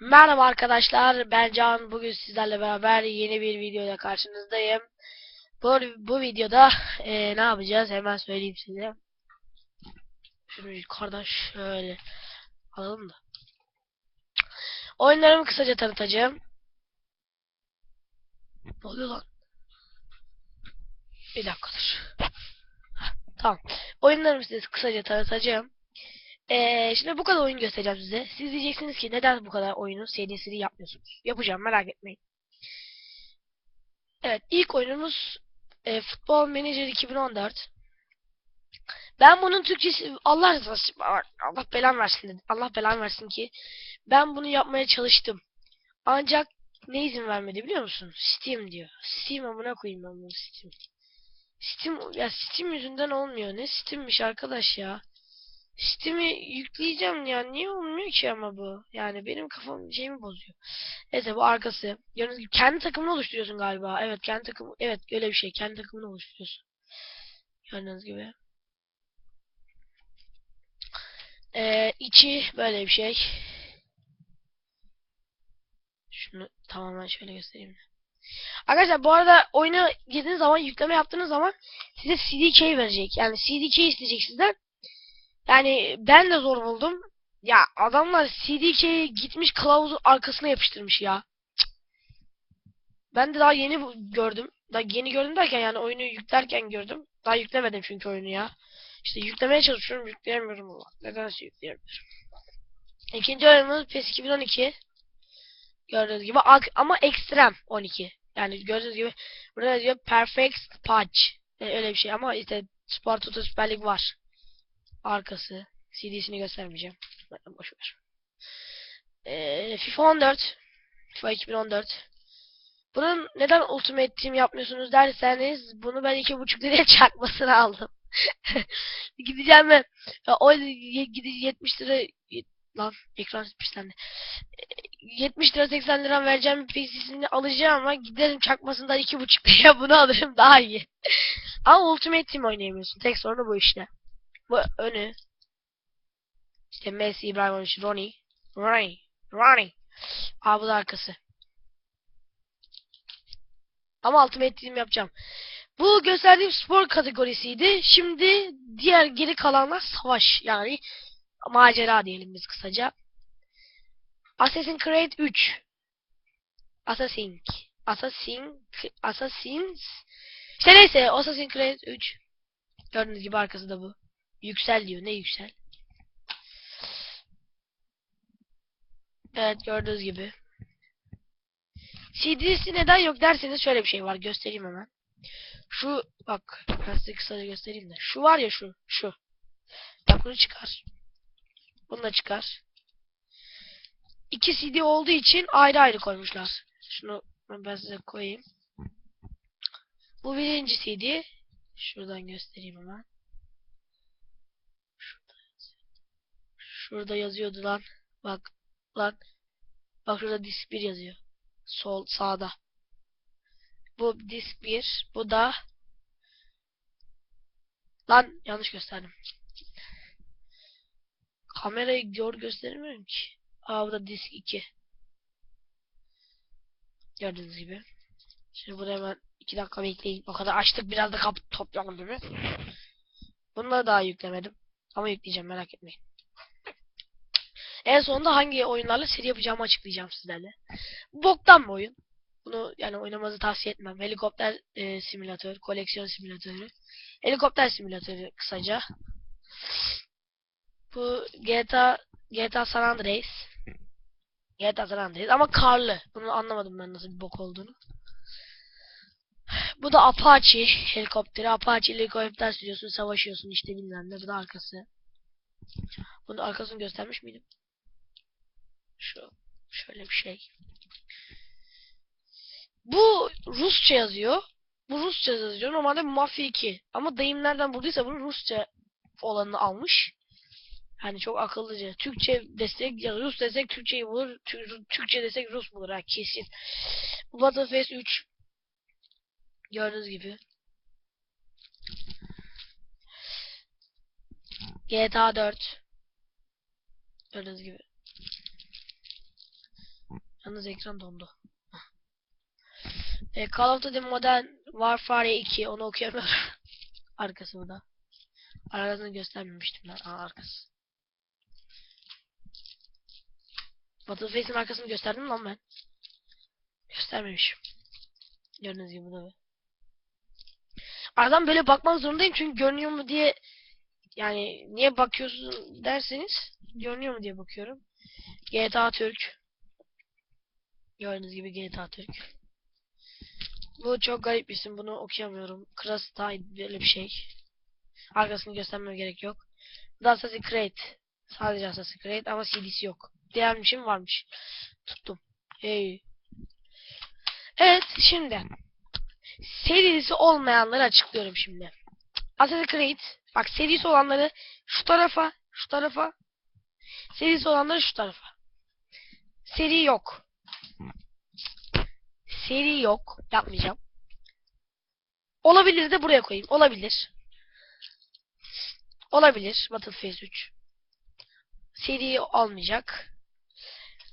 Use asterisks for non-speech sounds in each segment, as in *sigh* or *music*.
Merhaba arkadaşlar, ben Can. Bugün sizlerle beraber yeni bir videoyla karşınızdayım. Bu, bu videoda eee, ne yapacağız hemen söyleyeyim size. Şunu yukarıdan şöyle alalım da. Oyunlarımı kısaca tanıtacağım. Ne oluyor lan? Bir dakika dur. Heh, Tamam. Oyunlarımı size kısaca tanıtacağım. Ee, şimdi bu kadar oyun göstereceğim size. Siz diyeceksiniz ki neden bu kadar oyunun serisini yapmıyorsunuz? Yapacağım merak etmeyin. Evet ilk oyunumuz e, Futbol Manager 2014. Ben bunun Türkçesi Allah rızası Allah belan versin Allah belan versin ki ben bunu yapmaya çalıştım. Ancak ne izin vermedi biliyor musun? Steam diyor. Steam amına koyayım ben bunu Steam. Steam ya Steam yüzünden olmuyor. Ne Steam'miş arkadaş ya. Steam'i yükleyeceğim ya. Niye olmuyor ki ama bu? Yani benim kafam şeyimi bozuyor. Neyse bu arkası. Gördüğünüz gibi kendi takımını oluşturuyorsun galiba. Evet kendi takım evet öyle bir şey. Kendi takımını oluşturuyorsun. Gördüğünüz gibi. Ee, içi böyle bir şey. Şunu tamamen şöyle göstereyim. Arkadaşlar bu arada oyunu girdiğiniz zaman yükleme yaptığınız zaman size CDK verecek. Yani CDK isteyecek sizden. Yani ben de zor buldum. Ya adamlar CDK'ye gitmiş kılavuzu arkasına yapıştırmış ya. Ben de daha yeni gördüm. Daha yeni gördüm derken yani oyunu yüklerken gördüm. Daha yüklemedim çünkü oyunu ya. İşte yüklemeye çalışıyorum yükleyemiyorum ama. Nedense yükleyemiyorum. İkinci oyunumuz PES 2012. Gördüğünüz gibi ama ekstrem 12. Yani gördüğünüz gibi burada diyor Perfect Patch. E, öyle bir şey ama işte Toto Süper Lig var arkası. CD'sini göstermeyeceğim. Boş ver. Ee, FIFA 14. FIFA 2014. Bunun neden Ultimate Team yapmıyorsunuz derseniz bunu ben iki buçuk liraya *laughs* çakmasını aldım. *laughs* Gideceğim ve ya o ye- gidi 70 lira lan ekran pislendi. Ee, 70 lira 80 lira vereceğim bir PC'sini alacağım ama giderim çakmasından iki buçuk liraya bunu alırım daha iyi. *laughs* ama Ultimate Team oynayamıyorsun. Tek sorunu bu işte. Bu önü. İşte Messi, Ibrahimovic, Ronnie. Ronnie. Ronnie. Abi da arkası. Ama Ultimate Team yapacağım. Bu gösterdiğim spor kategorisiydi. Şimdi diğer geri kalanlar savaş. Yani macera diyelim biz kısaca. Assassin's Creed 3. Assassin. Assassin. Assassins. İşte neyse Assassin's Creed 3. Gördüğünüz gibi arkası da bu. Yüksel diyor. Ne yüksel? Evet gördüğünüz gibi. CD'si neden yok derseniz şöyle bir şey var. Göstereyim hemen. Şu bak ben size kısaca göstereyim de. Şu var ya şu. Şu. Bak bunu çıkar. Bunu da çıkar. İki CD olduğu için ayrı ayrı koymuşlar. Şunu ben size koyayım. Bu birinci CD. Şuradan göstereyim hemen. Şurada yazıyordu lan. Bak lan. Bak şurada disk 1 yazıyor. Sol sağda. Bu disk 1. Bu da Lan yanlış gösterdim. Kamerayı gör göstermiyorum ki. Aa bu da disk 2. Gördüğünüz gibi. Şimdi bunu hemen 2 dakika bekleyin. O kadar açtık biraz da kapı toplayalım değil mi? Bunları daha yüklemedim. Ama yükleyeceğim merak etmeyin. En sonunda hangi oyunlarla seri yapacağımı açıklayacağım sizlerle. Boktan bir oyun. Bunu yani oynamanızı tavsiye etmem. Helikopter e, simülatör, koleksiyon simülatörü. Helikopter simülatörü kısaca. Bu GTA GTA San Andreas. GTA San Andreas ama karlı. Bunu anlamadım ben nasıl bir bok olduğunu. Bu da Apache helikopteri. Apache helikopter sürüyorsun, savaşıyorsun işte bilmem ne. Bu da arkası. Bunun arkasını göstermiş miydim? Şu şöyle bir şey. Bu Rusça yazıyor. Bu Rusça yazıyor. Normalde Mafya 2. Ama dayım nereden bulduysa bunu Rusça olanını almış. Yani çok akıllıca. Türkçe destek ya Rus desek Türkçeyi bulur. Tü- Türkçe desek Rus bulur ha kesin. Bu Battlefield 3 gördüğünüz gibi. GTA 4 gördüğünüz gibi. Yalnız ekran dondu. E, Call of Duty Modern Warfare 2 onu okuyamıyorum. *laughs* Arkası bu da. Arkasını göstermemiştim ben. Aa arkası. Battlefield'in arkasını gösterdim lan ben. Göstermemişim. Gördüğünüz gibi bu. Aradan böyle bakmak zorundayım çünkü görünüyor mu diye yani niye bakıyorsun derseniz görünüyor mu diye bakıyorum. GTA Türk. Gördüğünüz gibi GTA Türk. Bu çok garip bir isim. Bunu okuyamıyorum. Krastay böyle bir şey. Arkasını göstermeme gerek yok. Bu da Assassin's. Sadece Assassin's Creed ama CD'si yok. Diğer varmış? Tuttum. Hey. Evet şimdi. Serisi olmayanları açıklıyorum şimdi. Assassin's Creed. Bak serisi olanları şu tarafa, şu tarafa. Serisi olanları şu tarafa. Seri yok. Seri yok. Yapmayacağım. Olabilir de buraya koyayım. Olabilir. Olabilir. Battlefield 3. Seri olmayacak.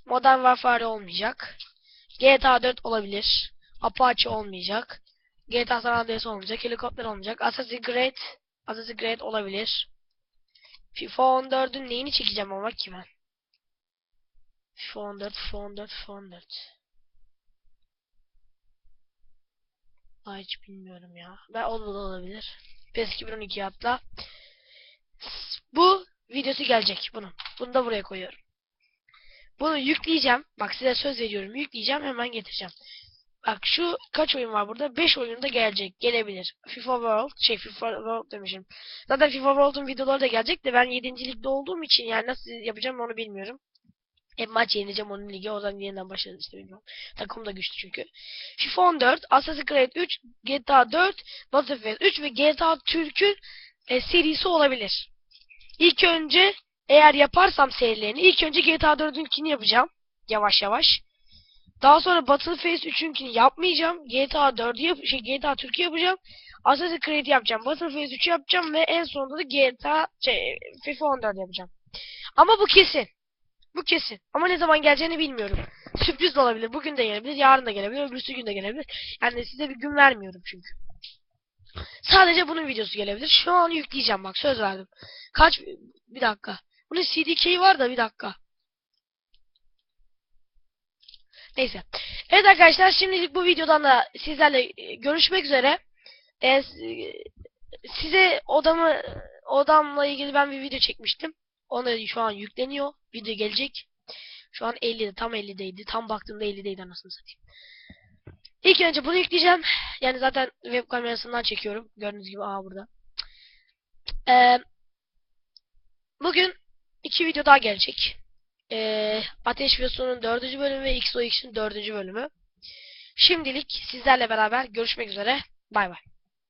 Modern Warfare olmayacak. GTA 4 olabilir. Apache olmayacak. GTA San Andreas olmayacak. Helikopter olmayacak. Assassin's Creed Assassin's Creed olabilir. FIFA 14'ün neyini çekeceğim ama ki ben? FIFA 14, FIFA 14, FIFA 14. Ay hiç bilmiyorum ya. Ben o da olabilir. PES 2012 hatta. Bu videosu gelecek bunun. Bunu da buraya koyuyorum. Bunu yükleyeceğim. Bak size söz veriyorum. Yükleyeceğim hemen getireceğim. Bak şu kaç oyun var burada? 5 oyun da gelecek. Gelebilir. FIFA World. Şey FIFA World demişim. Zaten FIFA World'un videoları da gelecek de ben 7. ligde olduğum için yani nasıl yapacağım onu bilmiyorum. Hep maç yeneceğim onun ligi. Oradan yeniden başlarız işte bilmiyorum. Takım da güçlü çünkü. FIFA 14, Assassin's Creed 3, GTA 4, Battlefield 3 ve GTA Türk'ün e, serisi olabilir. İlk önce eğer yaparsam serilerini ilk önce GTA 4'ünkini yapacağım. Yavaş yavaş. Daha sonra Battlefield 3'ünkini yapmayacağım. GTA 4'ü yap şey GTA Türk'ü yapacağım. Assassin's Creed yapacağım. Battlefield 3'ü yapacağım ve en sonunda da GTA şey, FIFA 14 yapacağım. Ama bu kesin. Bu kesin. Ama ne zaman geleceğini bilmiyorum. Sürpriz de olabilir. Bugün de gelebilir. Yarın da gelebilir. Öbürsü gün de gelebilir. Yani size bir gün vermiyorum çünkü. Sadece bunun videosu gelebilir. Şu an yükleyeceğim bak söz verdim. Kaç bir dakika. Bunun CDK var da bir dakika. Neyse. Evet arkadaşlar şimdilik bu videodan da sizlerle e, görüşmek üzere. Ee, size odamı odamla ilgili ben bir video çekmiştim. Onu şu an yükleniyor. Video gelecek. Şu an 50'de tam 50'deydi. Tam baktığımda 50'deydi anasını satayım. İlk önce bunu yükleyeceğim. Yani zaten web kamerasından çekiyorum. Gördüğünüz gibi aha burada. Ee, bugün iki video daha gelecek. Ee, Ateş ve Su'nun dördüncü bölümü ve XOX'in dördüncü bölümü. Şimdilik sizlerle beraber görüşmek üzere. Bay bay.